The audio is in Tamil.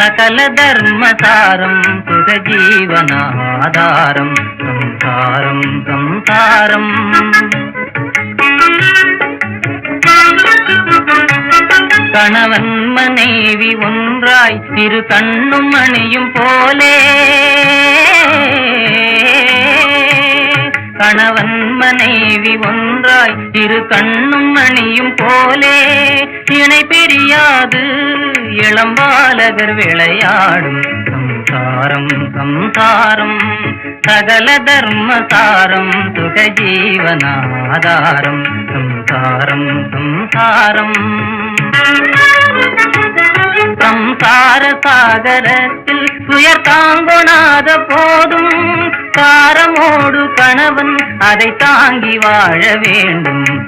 சகல தர்மசாரம் சுக ஜீவனாதாரம் சம்சாரம் சம்சாரம். கணவன் மனைவி ஒன்றாய் திரு கண்ணும் மணியும் போலே. கணவன் மனைவி ஒன்றாய் திரு கண்ணும் மணியும் போலே. இணை பிரியாது இளம் பாலகர் விளையாடும். சம்சாரம் சம்சாரம் சகல தர்ம சாரம் சுக ஜீவனாதாரம் சம்சாரம் சம்சாரம் சம்சார சாகரத்தில் துயர் தாங்கொணாத போதும் காரமோடு கணவன் அதை தாங்கி வாழ வேண்டும்.